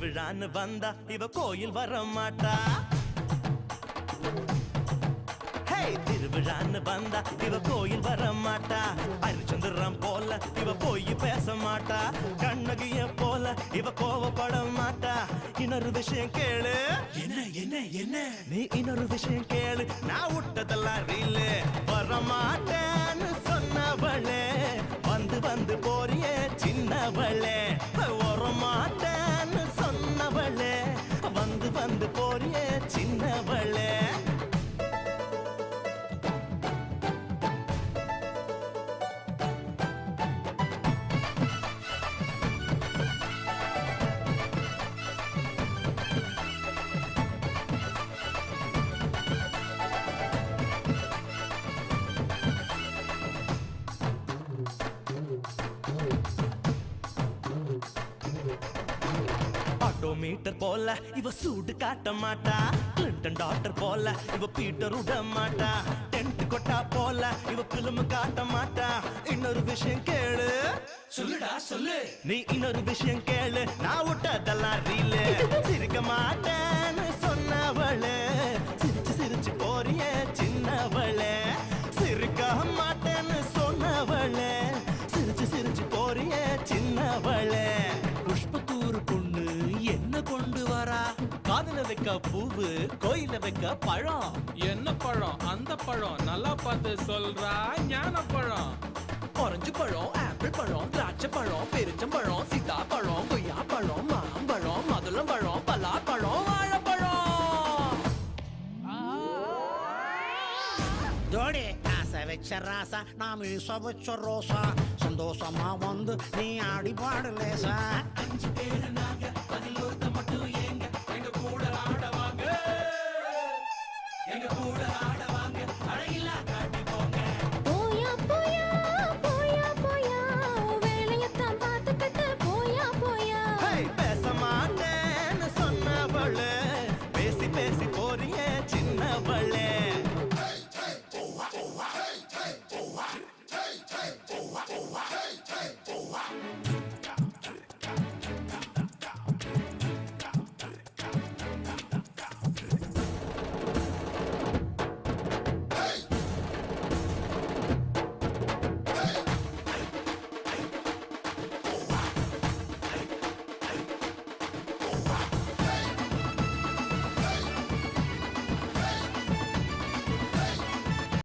திருவிழான்னு வந்தா இவ கோயில் வர மாட்டா ஹே திருவிழான்னு வந்தா இவ கோயில் வர மாட்டா அரிச்சந்திரம் போல இவ போய் பேச மாட்டா கண்ணகிய போல இவ கோவப்பட மாட்டா இன்னொரு விஷயம் கேளு. என்ன என்ன என்ன? நீ இன்னொரு விஷயம் கேளு. நான் விட்டதெல்லாம் ரீலு வர மாட்டேன்னு சொன்னவளே. வந்து வந்து போறியே சின்னவளே. கிலோமீட்டர் போல இவ சூடு காட்ட மாட்டா. கிளின்டன் டாக்டர் போல இவ பீட்டர் விட மாட்டா. டென்ட் கொட்டா போல இவ பிலிம் காட்ட மாட்டா. இன்னொரு விஷயம் கேளு. சொல்லுடா சொல்லு. நீ இன்னொரு விஷயம் கேளு. நான் விட்டதெல்லாம் ரீலு சிரிக்க மாட்டேன்னு. கொண்டு வரா. காதுல வைக்க பூவு கோயில வைக்க பழம். என்ன பழம்? அந்த பழம். நல்லா பார்த்து சொல்றா. ஞான பழம் ஆரஞ்சு பழம் ஆப்பிள் பழம் திராட்சை பழம் பெருச்சம்பழம் சீதாப்பழம் கொய்யா பழம் மாம்பழம் மதுளம் பழம் பலாப்பழம் வாழைப்பழம். ஜோடி ஆசை வச்ச ராசா நான் மீச வச்ச ரோசா. சந்தோஷமா வந்து நீ ஆடி பாடு லேசா அஞ்சு பேரு நாங்க